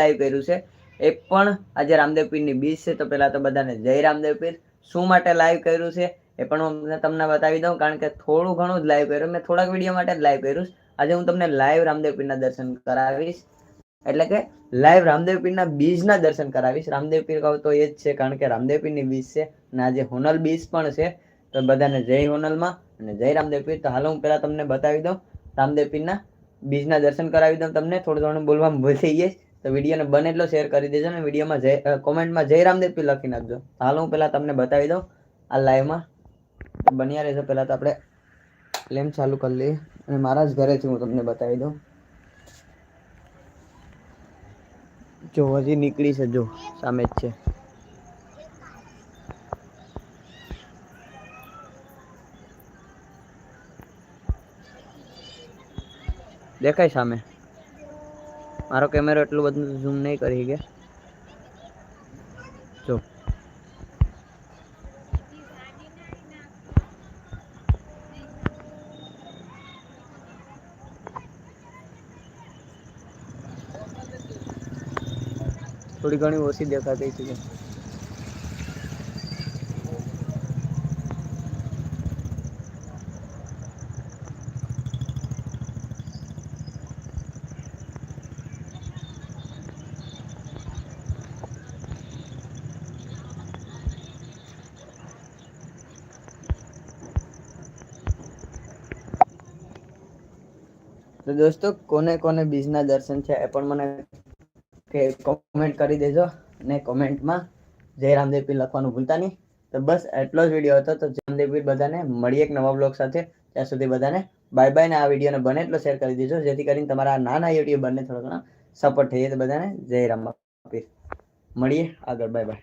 Live કર્યું છે. એ પણ આજે રામદેવ પીરની બીજ છે, તો પહેલાં તો બધાને જય રામદેવ પીર. શું માટે લાઈવ કર્યું છે, એ પણ હું તમને બતાવી દઉં, કારણ કે થોડું ઘણું જ લાઈવ કર્યું. મેં થોડાક વીડિયો માટે જ લાઈવ કર્યું આજે હું તમને લાઈવ રામદેવ પીરના દર્શન કરાવીશ. એટલે કે લાઈવ રામદેવ પીરના બીજના દર્શન કરાવીશ. રામદેવ પીર કહું તો એ જ છે, કારણ કે રામદેવ પીરની બીજ છે અને આજે હોનલ બીજ પણ છે. તો બધાને જય હોનલમાં અને જય રામદેવ પીર. તો હાલો હું પહેલાં તમને બતાવી દઉં. રામદેવ પીરના બીજના દર્શન કરાવી દઉં તમને. થોડું થોડું બોલવામાં ભૂલી ગઈ તો વિડીયોને બને એટલો શેર કરી દેજો ને વિડીયોમાં જય કોમેન્ટમાં જય રામદેવ પી લખી નાખજો. હાલ હું પહેલાં તમને બતાવી દઉં. આ લાઈવમાં બન્યા રહેશે પહેલા તો આપણે લેમ્પ ચાલુ કરી લઈએ. અને મારા જ ઘરેથી હું તમને બતાવી દઉં. જો, હજી નીકળી છે, જો, સામે જ છે. દેખાય સામે? મારો કેમેરો એટલું બધું ઝૂમ નહીં કરી કે જો. થોડી ઘણી ઓછી દેખાતી છે. તો દોસ્તો, કોને કોને બીજના દર્શન છે એ પણ મને કે કોમેન્ટ કરી દેજો અને કોમેન્ટમાં જય રામદેવ પીર લખવાનું ભૂલતા નહીં. તો બસ એટલો જ વીડિયો હતો, તો જય રામદેવ બધાને મળીએ એક નવા બ્લોગ સાથે. ત્યાં સુધી બધાને બાય બાય ને આ વિડીયોને બને એટલો શેર કરી દેજો, જેથી કરીને તમારા નાના યુટ્યુબરને થોડો ઘણા સપોર્ટ થઈ જાય તો બધાને જય રામ પીર. મળીએ આગળ બાય બાય